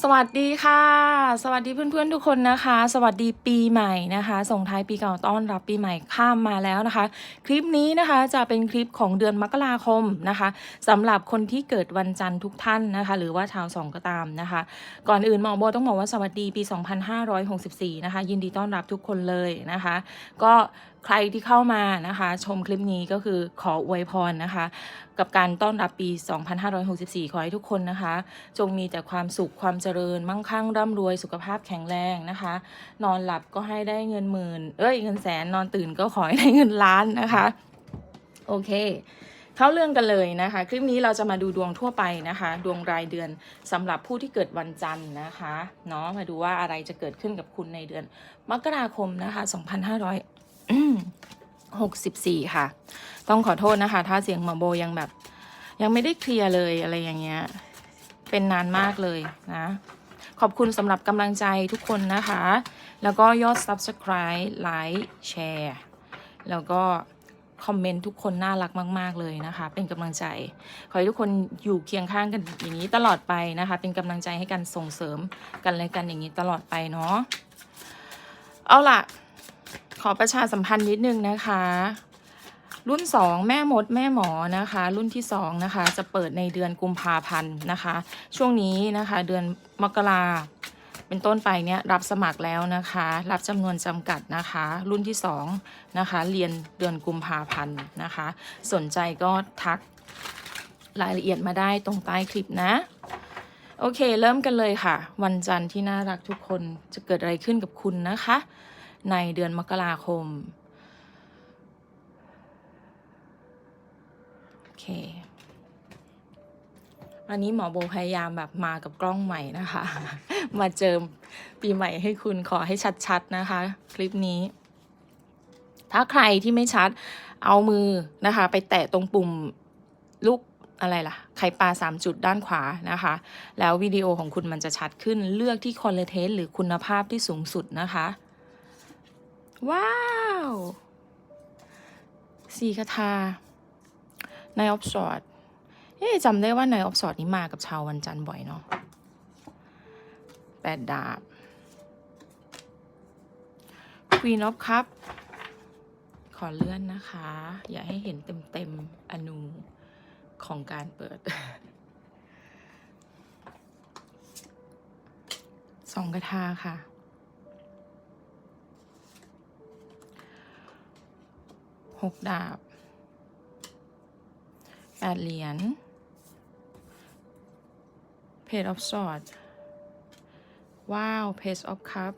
สวัสดีค่ะ สวัสดีเพื่อนๆทุกคนนะคะ สวัสดีปีใหม่นะคะ ส่งท้ายปีเก่าต้อนรับปีใหม่ข้ามมาแล้วนะคะ คลิปนี้นะคะจะเป็นคลิปของเดือนมกราคมนะคะสำหรับคนที่เกิดวันจันทร์ทุกท่านนะคะ หรือว่าชาวสองก็ตามนะคะ ก่อนอื่นหมอโบต้องบอกว่าสวัสดีปี 2564 นะคะ ยินดีต้อนรับทุกคนเลยนะคะ ก็ ใครที่เข้ามานะคะ ชมคลิปนี้ก็คือขออวยพรนะคะ กับการต้อนรับปี 2564 ขอให้ทุกคนนะคะ จงมีแต่ความสุขความเจริญ มั่งคั่งร่ำรวยสุขภาพแข็งแรงนะคะ นอนหลับก็ให้ได้เงินหมื่น เอ้ยเงินแสนนอนตื่นก็ขอให้ได้เงินล้านนะคะ โอเคเข้าเรื่องกันเลยนะคะ คลิปนี้เราจะมาดูดวงทั่วไปนะคะ ดวงรายเดือนสำหรับผู้ที่เกิดวันจันทร์นะคะเนาะมาดูว่าอะไรจะเกิดขึ้นกับคุณในเดือน มกราคมนะคะ 2564ค่ะ ต้องขอโทษนะคะ ถ้าเสียงหมอโบยังแบบ ยังไม่ได้เคลียร์เลยอะไรอย่างเงี้ย เป็นนานมากเลยนะ ขอบคุณสำหรับกำลังใจทุกคนนะคะ แล้วก็ยอด Subscribe ไลค์แชร์แล้วก็คอมเมนต์ทุกคนน่ารักมาก ๆ เลยนะคะ เป็นกำลังใจ ขอให้ทุกคนอยู่เคียงข้างกันอย่างนี้ตลอดไปนะคะ เป็นกำลังใจให้กันส่งเสริมกันและกันอย่างนี้ตลอดไปเนาะเอาล่ะ ขอประชาสัมพันธ์นิดนึงนะคะ รุ่น 2 แม่มดแม่หมอนะคะ รุ่นที่2นะคะจะเปิดในเดือนกุมภาพันธ์นะคะ ช่วงนี้นะคะเดือนมกราเป็นต้นไปเนี่ยรับสมัครแล้วนะคะ รับจำนวนจำกัดนะคะ รุ่นที่2นะคะเรียนเดือนกุมภาพันธ์นะคะ สนใจก็ทักรายละเอียดมาได้ตรงใต้คลิปนะ โอเค เริ่มกันเลยค่ะ วันจันทร์ที่น่ารักทุกคนจะเกิดอะไรขึ้นกับคุณนะคะ ในเดือนมกราคม โอเควันนี้หมอโบพยายามแบบมากับกล้องใหม่นะคะ มาเจิมปีใหม่ให้คุณขอให้ชัดๆนะคะ คลิปนี้ ถ้าใครที่ไม่ชัดเอามือนะคะ ไปแตะตรงปุ่มลูกอะไรล่ะ ไข่ปลาสามจุดด้านขวานะคะ แล้ววิดีโอของคุณมันจะชัดขึ้น เลือกที่คอนเทนต์หรือคุณภาพที่สูงสุดนะคะ ว้าวสีคาทานายออฟสอดเอ๊จำได้ว่านายออฟสอดนี้มากับชาววันจันทร์บ่อยเนาะแปดดาบ Queen of Cup ขอเลื่อนนะคะ อย่าให้เห็นเต็มๆอนูของการเปิดสองกระทาค่ะ หกดาบแปดเหรียญ Page of Swords ว้าว Page of Cup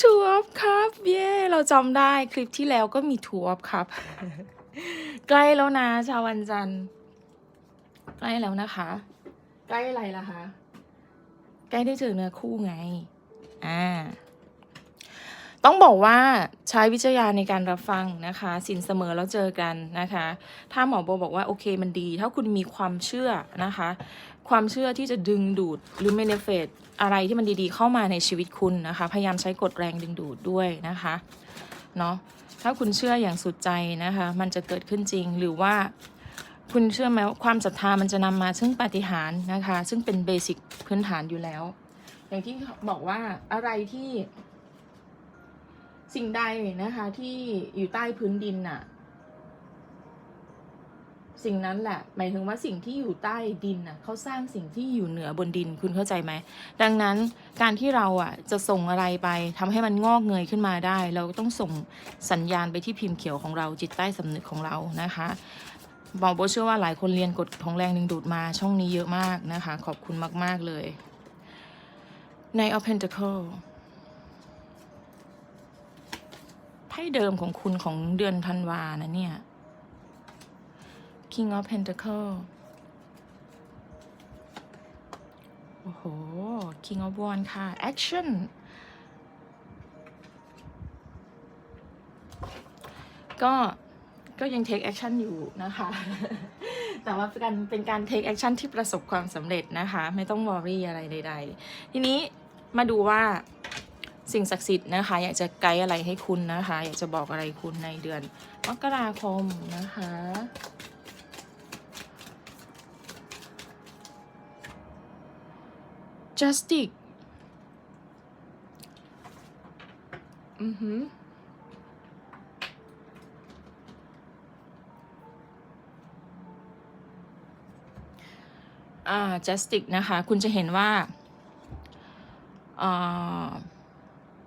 Two of Cup เย้เราจำได้คลิปที่แล้วก็มี Two of Cup ใกล้แล้วนะ ชาววันจันทร์ใกล้แล้วนะคะ ใกล้อะไรล่ะคะ ใกล้ได้เจอเนื้อคู่ไง อ่า ต้องบอกว่าใช้วิจารณญาในการรับฟังนะคะ สินเสมอแล้วเจอกันนะคะ ถ้าหมอโบบอกว่าโอเคมันดี ถ้าคุณมีความเชื่อนะคะ ความเชื่อที่จะดึงดูดหรือเมนเฟตอะไรที่มันดีๆ เข้ามาในชีวิตคุณนะคะ พยายามใช้กฎแรงดึงดูดด้วยนะคะเนาะถ้าคุณเชื่ออย่างสุดใจนะคะ มันจะเกิดขึ้นจริงหรือว่าคุณเชื่อไหมว่าความศรัทธามันจะนำมาซึ่งปาฏิหาริย์นะคะ ซึ่งเป็นเบสิกพื้นฐานอยู่แล้ว อย่างที่บอกว่าอะไรที่ สิ่งใดนะคะ ที่อยู่ใต้พื้นดินน่ะ สิ่งนั้นแหละ หมายถึงว่าสิ่งที่อยู่ใต้ดินน่ะเขาสร้างสิ่งที่อยู่เหนือบนดินคุณเข้าใจไหมดังนั้นการที่เราอะจะส่งอะไรไปทำให้มันงอกเงยขึ้นมาได้ เราก็ต้องส่งสัญญาณไปที่พิมพ์เขียวของเราจิตใต้สำนึกของเรานะคะบอกโบเชื่อว่าหลายคนเรียนกฎของแรงดึงดูดมาช่องนี้เยอะมากนะคะ ขอบคุณมาก ๆ เลยใน of Pentacle พ่เดิมของคุณของเดือนธันวานะเนี่ย King of Pentacle โอ้โห King of Wands ค่ะ Action ก็ก็ยัง take action อยู่นะคะ แต่ว่าเป็นการเป็นการ take action ที่ประสบความสำเร็จนะคะ ไม่ต้องวอรี่อะไรใด ๆ ทีนี้มาดูว่า สิ่งศักดิ์สิทธิ์นะคะ อยากจะไกด์อะไรให้คุณนะคะ อยากจะบอกอะไรคุณในเดือนมกราคมนะคะ justice อือหืออ่า justice นะคะ คุณจะเห็นว่าอ่า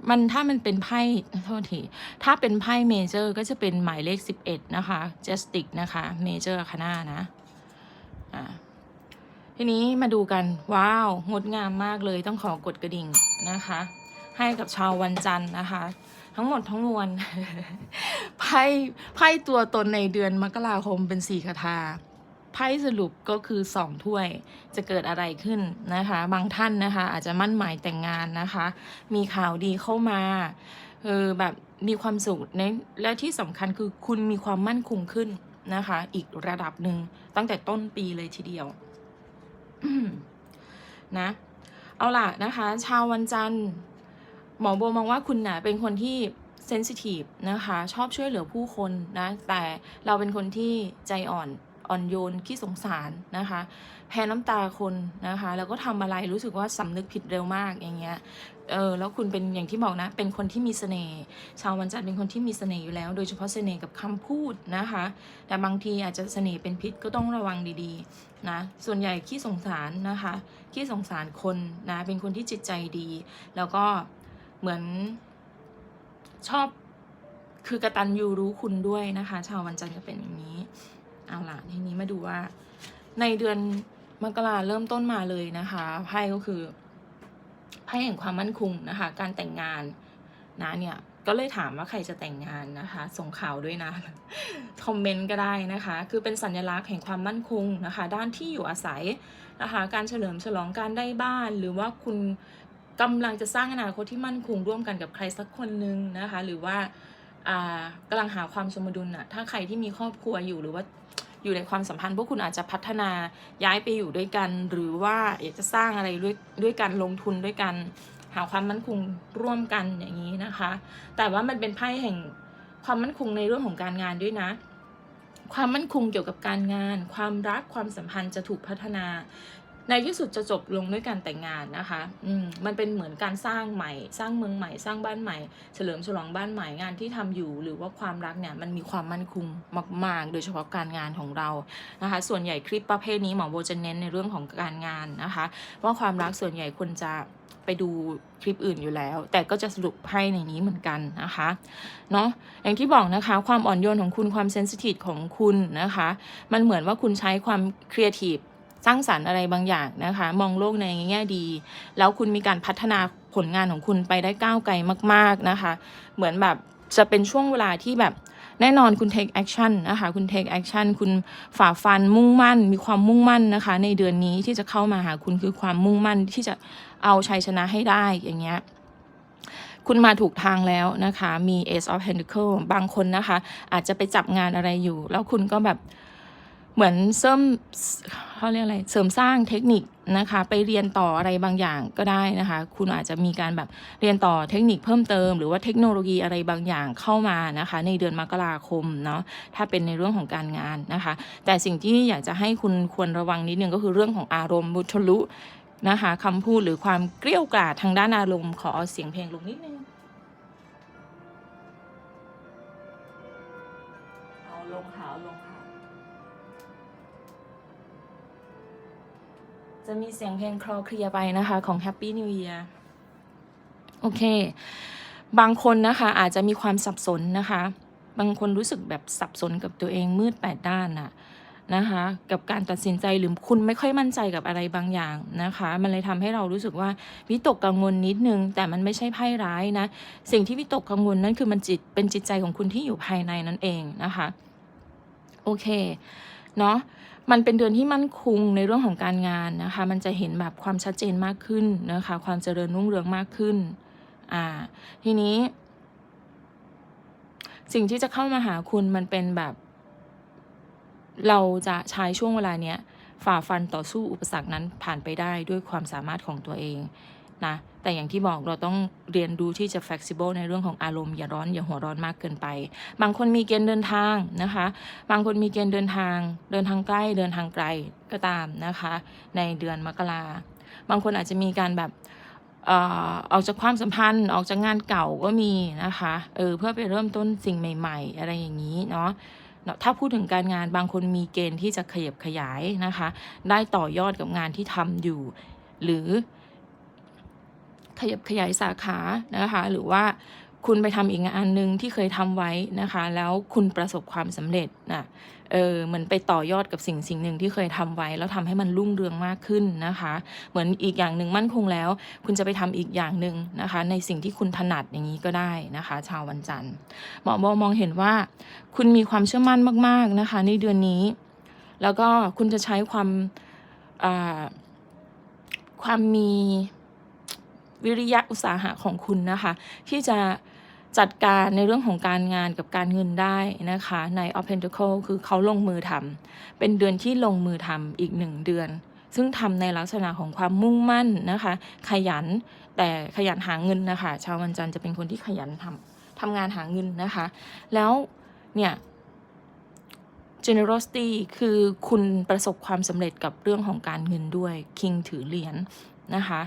มันถ้ามันเป็นไพ่โทษทีถ้าเป็นไพ่เมเจอร์ก็จะเป็นหมายเลข 11 นะคะ justic นะคะเมเจอร์คานานะอ่าทีนี้มาดูกัน ว้าว งดงามมากเลยต้องขอกดกระดิ่งนะคะ ให้กับชาววันจันทร์นะคะ ทั้งหมดทั้งมวลไพ่ไพ่ตัวตนในเดือนมกราคมเป็นสี่คาถา ไพ่สรุปก็คือสองถ้วยจะเกิดอะไรขึ้นนะคะ บางท่านนะคะ อาจจะมั่นหมายแต่งงานนะคะ มีข่าวดีเข้ามาเออแบบมีความสุขในและที่สำคัญคือคุณมีความมั่นคงขึ้นนะคะ อีกระดับหนึ่งตั้งแต่ต้นปีเลยทีเดียวนะ เอาล่ะนะคะ ชาววันจันทร์หมอโบมองว่าคุณนะ่ะเป็นคนที่เซนซิทีฟนะคะ ชอบช่วยเหลือผู้คนนะ แต่เราเป็นคนที่ใจอ่อน อ่อนโยนขี้สงสารนะคะ แพ้น้ำตาคนนะคะ แล้วก็ทำอะไรรู้สึกว่าสำนึกผิดเร็วมากอย่างเงี้ยเออแล้วคุณเป็นอย่างที่บอกนะ เป็นคนที่มีเสน่ห์ชาววันจันทร์เป็นคนที่มีเสน่ห์อยู่แล้ว โดยเฉพาะเสน่ห์กับคำพูดนะคะ แต่บางทีอาจจะเสน่ห์เป็นพิษก็ต้องระวังดีๆนะส่วนใหญ่ขี้สงสารนะคะขี้สงสารคนนะเป็นคนที่จิตใจดี แล้วก็เหมือนชอบคือกระตันยูรู้คุณด้วยนะคะ ชาววันจันทร์จะเป็นอย่างนี้ เอาล่ะทีนี้มาดูว่า ในเดือนมกราเริ่มต้นมาเลยนะคะไพ่ก็คือไพ่แห่งความมั่นคงนะคะ การแต่งงานนะเนี่ยก็เลยถามว่าใครจะแต่งงานนะคะ ส่งข่าวด้วยนะ คอมเมนต์ก็ได้นะคะ คือเป็นสัญลักษณ์แห่งความมั่นคงนะคะ ด้านที่อยู่อาศัยนะคะ การเฉลิมฉลองการได้บ้าน หรือว่าคุณกำลังจะสร้างอนาคตที่มั่นคงร่วมกันกับใครสักคนหนึ่งนะคะ หรือว่าอ่า กำลังหาความสมดุลน่ะถ้าใครที่มีครอบครัวอยู่หรือว่าอยู่ในความสัมพันธ์พวกคุณอาจจะพัฒนาย้ายไปอยู่ด้วยกัน หรือว่าอยากจะสร้างอะไรด้วยด้วยกันลงทุนด้วยกัน หาความมั่นคงร่วมกันอย่างนี้นะคะ แต่ว่ามันเป็นไพ่แห่งความมั่นคงในเรื่องของการงานด้วยนะ ความมั่นคงเกี่ยวกับการงาน ความรักความสัมพันธ์จะถูกพัฒนา ในที่สุดจะจบลงด้วยการแต่งงานนะคะ อืม มันเป็นเหมือนการสร้างใหม่ สร้างเมืองใหม่ สร้างบ้านใหม่ เฉลิมฉลองบ้านใหม่งานที่ทำอยู่ หรือว่าความรักเนี่ยมันมีความมั่นคงมาก ๆ โดยเฉพาะการงานของเรา นะคะ ส่วนใหญ่คลิปประเภทนี้หมอโบจะเน้นในเรื่องของการงานนะคะว่าความรักส่วนใหญ่คนจะไปดูคลิปอื่นอยู่แล้ว แต่ก็จะสรุปให้ในนี้เหมือนกันนะคะเนาะอย่างที่บอกนะคะ ความอ่อนโยนของคุณความเซนซิทีฟของคุณนะคะ มันเหมือนว่าคุณใช้ความครีเอทีฟ สร้างสารรค์อะไรบางอย่างนะคะ มองโลกในแง่ดี แล้วคุณมีการพัฒนาผลงานของคุณไปได้ก้าวไกลมาก ๆนะคะ เหมือนแบบจะเป็นช่วงเวลาที่แบบแน่นอนคุณ take action นะคะ คุณ take action คุณฝ่าฟันมุ่งมั่น มีความมุ่งมั่นนะคะ ในเดือนนี้ที่จะเข้ามาหาคุณคือความมุ่งมั่นที่จะเอาชัยชนะให้ได้อย่างเงี้ยคุณมาถูกทางแล้วนะคะ มี Ace of Pentacle บางคนนะคะ อาจจะไปจับงานอะไรอยู่ แล้วคุณก็แบบ เหมือนเสริมเขาเรียกอะไรเสริมสร้างเทคนิคนะคะ ไปเรียนต่ออะไรบางอย่างก็ได้นะคะ คุณอาจจะมีการแบบเรียนต่อเทคนิคเพิ่มเติม หรือว่าเทคโนโลยีอะไรบางอย่างเข้ามานะคะ ในเดือนมกราคมเนาะถ้าเป็นในเรื่องของการงานนะคะ แต่สิ่งที่อยากจะให้คุณควรระวังนิดนึงก็คือเรื่องของอารมณ์บุทะลุนะคะคำพูดหรือความเกลี้ยวกล่อมทางด้านอารมณ์ขอเอาเสียงเพลงลงนิดนึง จะมีเสียงเพลงคลอเคลียไปนะคะของ Happy New Year โอเค บางคนนะคะอาจจะมีความสับสนนะคะ บางคนรู้สึกแบบสับสนกับตัวเองมืดแปดด้านน่ะนะคะกับการตัดสินใจหรือคุณไม่ค่อยมั่นใจกับอะไรบางอย่างนะคะ มันเลยทำให้เรารู้สึกว่าวิตกกังวลนิดนึง แต่มันไม่ใช่ไพ่ร้ายนะ สิ่งที่วิตกกังวลนั่นคือมันจิตเป็นจิตใจของคุณที่อยู่ภายในนั่นเองนะคะ โอเค เนาะ มันเป็นเดือนที่มั่นคงในเรื่องของการงานนะคะ มันจะเห็นแบบความชัดเจนมากขึ้นนะคะ ความเจริญรุ่งเรืองมากขึ้น อ่า ทีนี้ สิ่งที่จะเข้ามาหาคุณมันเป็นแบบ เราจะใช้ช่วงเวลาเนี้ยฝ่าฟันต่อสู้อุปสรรคนั้นผ่านไปได้ด้วยความสามารถของตัวเอง นะ แต่อย่างที่บอกเราต้องเรียนรู้ที่จะ flexible ในเรื่องของอารมณ์อย่าร้อนอย่าหัวร้อนมากเกินไป บางคนมีเกณฑ์เดินทางนะคะ บางคนมีเกณฑ์เดินทาง เดินทางใกล้เดินทางไกลก็ตามนะคะ ในเดือนมกราบางคนอาจจะมีการแบบออออกจากความสัมพันธ์ออกจากงานเก่าก็มีนะคะเออเพื่อไปเริ่มต้นสิ่งใหม่ ๆ อะไรอย่างนี้เนาะเนาะถ้าพูดถึงการงานบางคนมีเกณฑ์ที่จะขยับขยายนะคะ ได้ต่อยอดกับงานที่ทำอยู่ หรือ ขยับขยายสาขานะคะ หรือว่าคุณไปทำอีกงานหนึ่งที่เคยทำไว้นะคะ แล้วคุณประสบความสำเร็จนะเออเหมือนไปต่อยอดกับสิ่งสิ่งหนึ่งที่เคยทำไว้ แล้วทำให้มันรุ่งเรืองมากขึ้นนะคะ เหมือนอีกอย่างหนึ่งมั่นคงแล้ว คุณจะไปทำอีกอย่างหนึ่งนะคะ ในสิ่งที่คุณถนัดอย่างนี้ก็ได้นะคะ ชาววันจันทร์หมอบอมองเห็นว่า คุณมีความเชื่อมั่นมาก ๆนะคะ ในเดือนนี้ แล้วก็คุณจะใช้ความความมี วิริยะอุตสาหะของคุณนะคะ ที่จะจัดการในเรื่องของการงานกับการเงินได้นะคะใน o p e n t a c l e คือเขาลงมือทำเป็นเดือนที่ลงมือทำอีกหนึ่งเดือน ซึ่งทำในลักษณะของความมุ่งมั่นนะคะ ขยันแต่ขยันหาเงินนะคะชาววันจันทร์จะเป็นคนที่ขยันทำทำงานหาเงินนะคะ แล้วเนี่ย generosity คือคุณประสบความสำเร็จกับเรื่องของการเงินด้วยคิงถือเหรียญนะคะ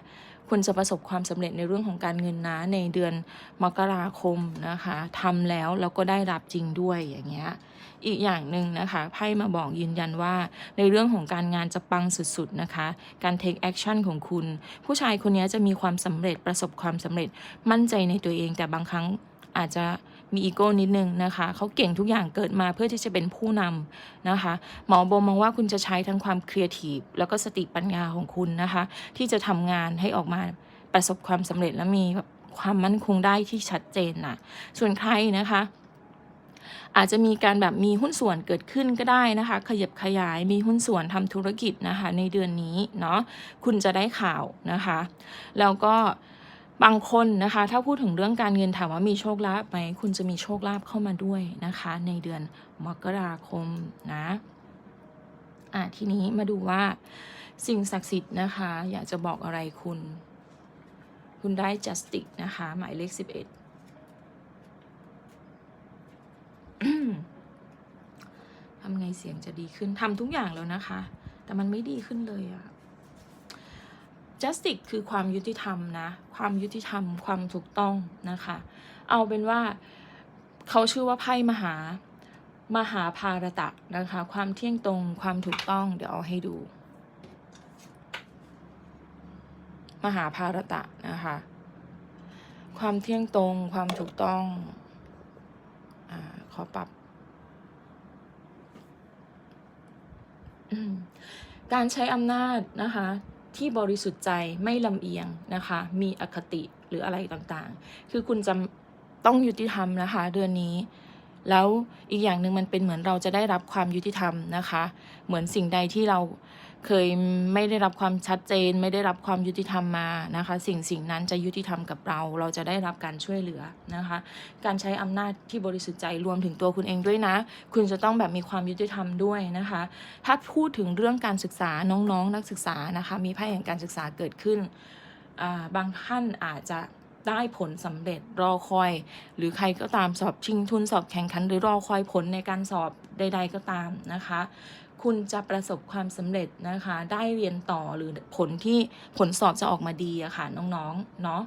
คุณจะประสบความสำเร็จในเรื่องของการเงินนะในเดือนมกราคมนะคะทำแล้วแล้วก็ได้รับจริงด้วยอย่างเงี้ยอีกอย่างหนึ่งนะคะไพ่มาบอกยืนยันว่า ในเรื่องของการงานจะปังสุดๆนะคะ การ take action ของคุณ ผู้ชายคนนี้จะมีความสำเร็จประสบความสำเร็จมั่นใจในตัวเองแต่บางครั้งอาจจะ มีอีโก้นิดนึงนะคะเขาเก่งทุกอย่างเกิดมาเพื่อที่จะเป็นผู้นำนะคะ หมอโบมองว่าคุณจะใช้ทั้งความครีเอทีฟแล้วก็สติปัญญาของคุณนะคะ ที่จะทำงานให้ออกมาประสบความสำเร็จและมีแบบความมั่นคงได้ที่ชัดเจนนะส่วนใครนะคะอาจจะมีการแบบมีหุ้นส่วนเกิดขึ้นก็ได้นะคะ ขยับขยายมีหุ้นส่วนทำธุรกิจนะคะ ในเดือนนี้เนาะคุณจะได้ข่าวนะคะ แล้วก็ บางคนนะคะ ถ้าพูดถึงเรื่องการเงินถามว่ามีโชคลาภไหมคุณจะมีโชคลาภเข้ามาด้วยนะคะ ในเดือนมกราคมนะอะทีนี้มาดูว่าสิ่งศักดิ์สิทธิ์นะคะ อยากจะบอกอะไรคุณ คุณได้ justice นะคะ หมายเลขสิบเอ็ดทำไงเสียงจะดีขึ้นทำทุกอย่างแล้วนะคะ แต่มันไม่ดีขึ้นเลยอะ justice คือความยุติธรรมนะ ความยุติธรรม ความถูกต้องนะคะ เอาเป็นว่าเขาชื่อว่าไพ่มหามหาภารตะนะคะ ความเที่ยงตรง ความถูกต้อง เดี๋ยวเอาให้ดู มหาภารตะนะคะ ความเที่ยงตรง ความถูกต้องอขอปรับ การใช้อำนาจนะคะ ที่บริสุทธิ์ใจไม่ลำเอียงนะคะ มีอคติหรืออะไรต่างๆ คือคุณจะต้องยุติธรรมนะคะ เดือนนี้ แล้วอีกอย่างหนึ่งมันเป็นเหมือนเราจะได้รับความยุติธรรมนะคะ เหมือนสิ่งใดที่เรา เคยไม่ได้รับความชัดเจน ไม่ได้รับความยุติธรรมมานะคะ สิ่งสิ่งนั้นจะยุติธรรมกับเรา เราจะได้รับการช่วยเหลือนะคะ การใช้อำนาจที่บริสุทธิ์ใจรวมถึงตัวคุณเองด้วยนะ คุณจะต้องแบบมีความยุติธรรมด้วยนะคะ ถ้าพูดถึงเรื่องการศึกษาน้องๆนักศึกษานะคะ มีไพ่แห่งการศึกษาเกิดขึ้นาบางท่านอาจจะได้ผลสำเร็จรอคอย หรือใครก็ตามสอบชิงทุนสอบแข่งขัน หรือรอคอยผลในการสอบใด ๆก็ตามนะคะคุณจะประสบความสำเร็จนะคะ ได้เรียนต่อหรือผลที่ผลสอบจะออกมาดีอะค่ะน้องๆเนาะ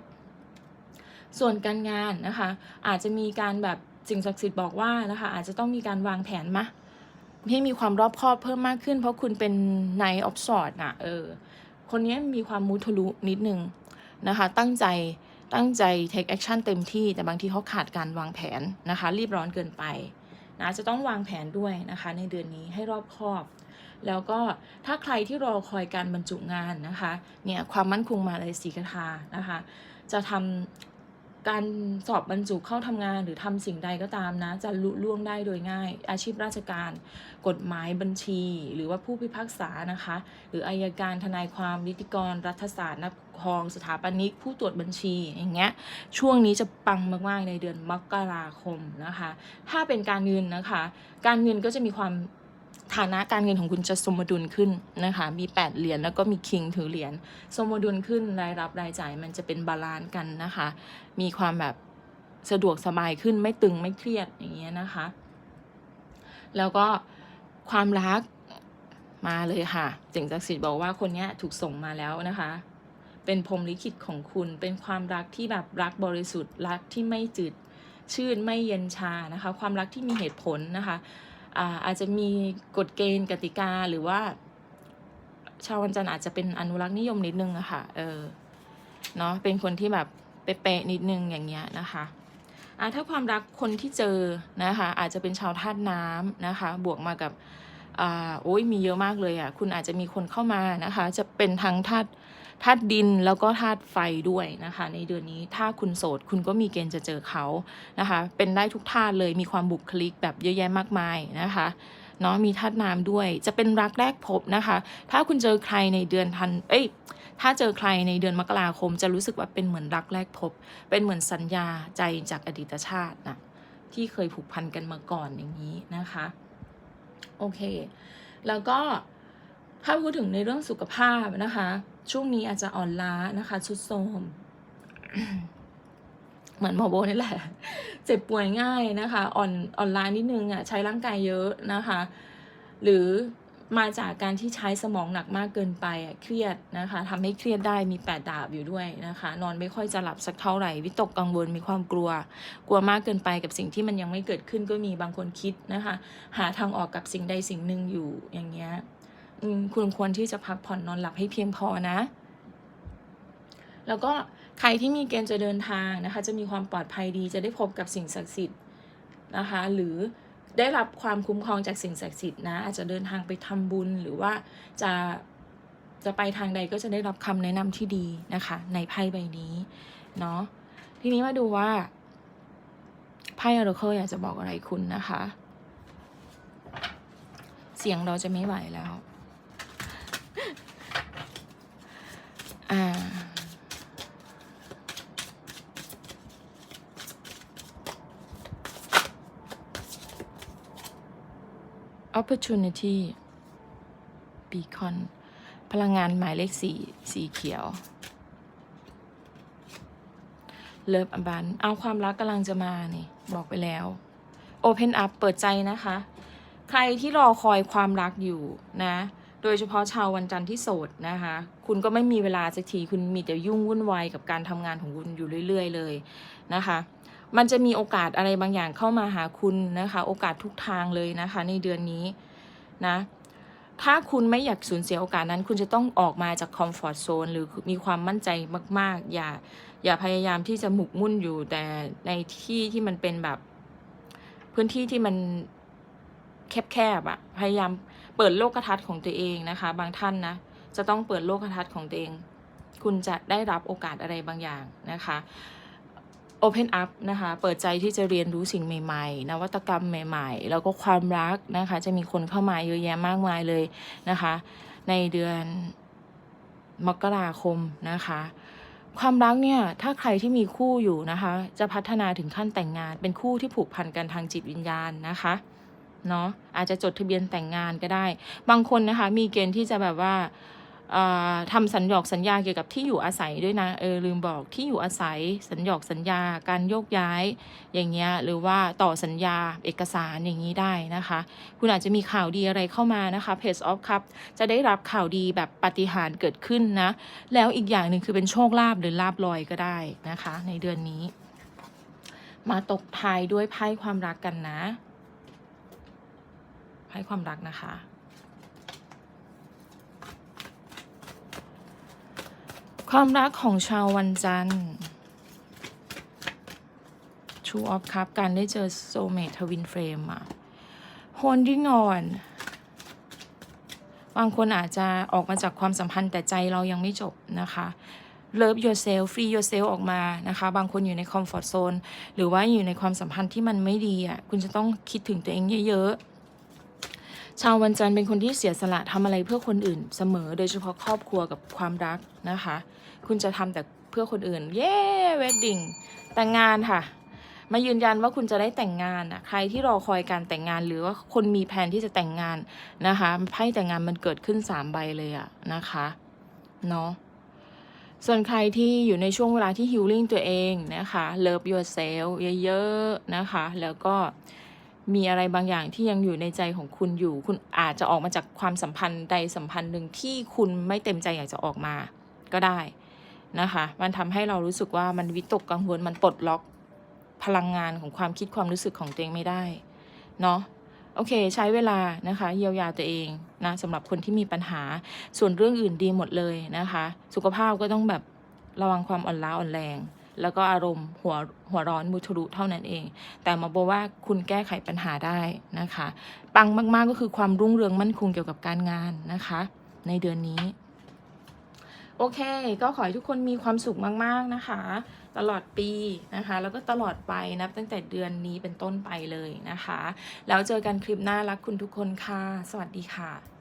ส่วนการงานนะคะ อาจจะมีการแบบสิ่งศักดิ์สิทธิ์บอกว่านะคะอาจจะต้องมีการวางแผนมะให้มีความรอบคอบเพิ่มมากขึ้น เพราะคุณเป็นนายออฟสอดนะเออคนนี้มีความมุทะลุนิดนึงนะคะ ตั้งใจตั้งใจ take action เต็มที่แต่บางทีเขาขาดการวางแผนนะคะ รีบร้อนเกินไป นะจะต้องวางแผนด้วยนะคะในเดือนนี้ให้รอบคอบ แล้วก็ถ้าใครที่รอคอยการบรรจุงานนะคะเนี่ยความมั่นคงมาเลยสีกทานะคะ จะทำ การสอบบรรจุเข้าทำงานหรือทำสิ่งใดก็ตามนะ จะลุล่วงได้โดยง่าย อาชีพราชการ กฎหมายบัญชี หรือว่าผู้พิพากษานะคะ หรืออายการทนายความนิติกร รัฐศาสตร์นักครองสถาปนิกผู้ตรวจบัญชีอย่างเงี้ยช่วงนี้จะปังมากๆในเดือนมกราคมนะคะ ถ้าเป็นการเงินนะคะ การเงินก็จะมีความ ฐานะการเงินของคุณจะสมดุลขึ้นนะคะ มี 8 เหรียญแล้วก็มีคิงถือเหรียญสมดุลขึ้นรายรับรายจ่ายมันจะเป็นบาลานซ์กันนะคะ มีความแบบสะดวกสบายขึ้นไม่ตึงไม่เครียดอย่างเงี้ยนะคะ แล้วก็ความรักมาเลยค่ะสิ่งศักดิ์สิทธิ์บอกว่าคนนี้ถูกส่งมาแล้วนะคะ เป็นพรมลิขิตของคุณ เป็นความรักที่แบบรักบริสุทธิ์รักที่ไม่จืดชื่นไม่เย็นชานะคะ ความรักที่มีเหตุผลนะคะ อาอาจจะมีกฎเกณฑ์กติกาหรือว่า ชาววันจันทร์อาจจะเป็นอนุรักษ์นิยมนิดนึงอะค่ะ เออ เนาะเป็นคนที่แบบเป๊ะๆนิดนึงอย่างเงี้ยนะคะอะถ้าความรักคนที่เจอนะคะอาจจะเป็นชาวธาตุน้ำนะคะ บวกมากับอ่าโอ้ยมีเยอะมากเลยอะคุณอาจจะมีคนเข้ามานะคะ จะเป็นทั้งธาตุ ธาตุดินแล้วก็ธาตุไฟด้วยนะคะ ในเดือนนี้ถ้าคุณโสดคุณก็มีเกณฑ์จะเจอเขานะคะ เป็นได้ทุกธาตุเลยมีความบุคลิกแบบเยอะแยะมากมายนะคะเนาะมีธาตุน้ำด้วย จะเป็นรักแรกพบนะคะ ถ้าคุณเจอใครในเดือนธันเอ้ยถ้าเจอใครในเดือนมกราคม จะรู้สึกว่าเป็นเหมือนรักแรกพบ เป็นเหมือนสัญญาใจจากอดีตชาตินะที่เคยผูกพันกันมาก่อนอย่างนี้นะคะโอเค แล้วก็ถ้าพูดถึงในเรื่องสุขภาพนะคะ ช่วงนี้อาจจะอ่อนล้านะคะชุดโทมเหมือนหมอโบนี่แหละ เจ็บป่วยง่ายนะคะ อ่อนอ่อนล้านิดนึงอะใช้ร่างกายเยอะนะคะ หรือมาจากการที่ใช้สมองหนักมากเกินไปอะเครียดนะคะทำให้เครียดได้มีแปดดาบอยู่ด้วยนะคะ นอนไม่ค่อยจะหลับสักเท่าไหร่ วิตกกังวลมีความกลัว กลัวมากเกินไปกับสิ่งที่มันยังไม่เกิดขึ้นก็มีบางคนคิดนะคะ หาทางออกกับสิ่งใดสิ่งหนึ่งอยู่อย่างเงี้ย คุณควรที่จะพักผ่อนนอนหลับให้เพียงพอนะ แล้วก็ใครที่มีเกณฑ์จะเดินทางนะคะ จะมีความปลอดภัยดีจะได้พบกับสิ่งศักดิ์สิทธิ์นะคะ หรือได้รับความคุ้มครองจากสิ่งศักดิ์สิทธิ์นะ อาจจะเดินทางไปทำบุญหรือว่าจะจะไปทางใดก็จะได้รับคำแนะนำที่ดีนะคะ ในไพ่ใบนี้เนาะทีนี้มาดูว่าไพ่อ r a เคิลอยากจะบอกอะไรคุณนะคะ เสียงเราจะไม่ไหวแล้ว อ่า opportunity beacon พลังงานหมายเลขสี่สีเขียว เลิฟอบัน เอาความรักกำลังจะมานี่ บอกไปแล้ว Open up เปิดใจนะคะ ใครที่รอคอยความรักอยู่นะ โดยเฉพาะชาววันจันทร์ที่โสดนะคะ คุณก็ไม่มีเวลาสักทีคุณมีแต่ยุ่งวุ่นวายกับการทำงานของคุณอยู่เรื่อย ๆ เลยนะคะ มันจะมีโอกาสอะไรบางอย่างเข้ามาหาคุณนะคะ โอกาสทุกทางเลยนะคะ ในเดือนนี้นะถ้าคุณไม่อยากสูญเสียโอกาสนั้น คุณจะต้องออกมาจากคอมฟอร์ทโซนหรือมีความมั่นใจมาก ๆ อย่าอย่าพยายามที่จะหมกมุ่นอยู่แต่ในที่ที่มันเป็นแบบ พื้นที่ที่มันแคบๆอะ่ะ พยายาม เปิดโลกทัศน์ของตัวเองนะคะ บางท่านนะจะต้องเปิดโลกทัศน์ของตัวเอง คุณจะได้รับโอกาสอะไรบางอย่างนะคะ Open up นะคะ เปิดใจที่จะเรียนรู้สิ่งใหม่ๆ นวัตกรรมใหม่ ๆ แล้วก็ความรักนะคะ จะมีคนเข้ามาเยอะแยะมากมายเลยนะคะ ในเดือนมกราคมนะคะ ความรักเนี่ยถ้าใครที่มีคู่อยู่นะคะ จะพัฒนาถึงขั้นแต่งงาน เป็นคู่ที่ผูกพันกันทางจิตวิญญาณนะคะ เนาะอาจจะจดทะเบียนแต่งงานก็ได้ บางคนนะคะ มีเกณฑ์ที่จะแบบว่าเอ่อทำสัญญอกสัญญาเกี่ยวกับที่อยู่อาศัยด้วยนะเออลืมบอกที่อยู่อาศัย สัญญอกสัญญาการโยกย้ายอย่างเงี้ยหรือว่าต่อสัญญาเอกสารอย่างนี้ได้นะคะ คุณอาจจะมีข่าวดีอะไรเข้ามานะคะ Page of Cup จะได้รับข่าวดีแบบปาฏิหาริย์เกิดขึ้นนะ แล้วอีกอย่างหนึ่งคือเป็นโชคลาภหรือลาบลอยก็ได้นะคะ ในเดือนนี้ มาตกท้ายด้วยไพ่ความรักกันนะ ไพ่ความรักนะคะ ความรักของชาววันจันทร์ True of Cup การได้เจอ Soulmate Twin Flame อะ Holding on บางคนอาจจะออกมาจากความสัมพันธ์แต่ใจเรายังไม่จบนะคะ Love yourself free yourself ออกมานะคะ บางคนอยู่ใน comfort zone หรือว่าอยู่ในความสัมพันธ์ที่มันไม่ดีอะ คุณจะต้องคิดถึงตัวเองเยอะๆ ชาววันจันทร์เป็นคนที่เสียสละทำอะไรเพื่อคนอื่นเสมอ โดยเฉพาะครอบครัวกับความรักนะคะ คุณจะทำแต่เพื่อคนอื่น เย้ wedding แต่งงานค่ะ มายืนยันว่าคุณจะได้แต่งงานอะใครที่รอคอยการแต่งงานหรือว่าคนมีแผนที่จะแต่งงานนะคะไพ่แต่งงานมันเกิดขึ้นสามใบเลยอะนะคะเนาะส่วนใครที่อยู่ในช่วงเวลาที่ฮิลลิ่งตัวเองนะคะ Love yourself เยอะๆนะคะ แล้วก็ มีอะไรบางอย่างที่ยังอยู่ในใจของคุณอยู่ คุณอาจจะออกมาจากความสัมพันธ์ใดสัมพันธ์หนึ่งที่คุณไม่เต็มใจอยากจะออกมาก็ได้นะคะ มันทำให้เรารู้สึกว่ามันวิตกกังวลมันปลดล็อกพลังงานของความคิดความรู้สึกของตัวเองไม่ได้เนาะโอเค ใช้เวลานะคะเยียวยาตัวเองนะสำหรับคนที่มีปัญหาส่วนเรื่องอื่นดีหมดเลยนะคะ สุขภาพก็ต้องแบบระวังความอ่อนล้าอ่อนแรง แล้วก็อารมณ์หัวหัวร้อนมุทะลุเท่านั้นเอง แต่มาบอกว่าคุณแก้ไขปัญหาได้นะคะ ปังมากๆก็คือความรุ่งเรืองมั่นคงเกี่ยวกับการงานนะคะ ในเดือนนี้ โอเค ก็ขอให้ทุกคนมีความสุขมากๆนะคะ ตลอดปีนะคะ แล้วก็ตลอดไปนับตั้งแต่เดือนนี้เป็นต้นไปเลยนะคะ แล้วเจอกันคลิปหน้ารักคุณทุกคนค่ะ สวัสดีค่ะ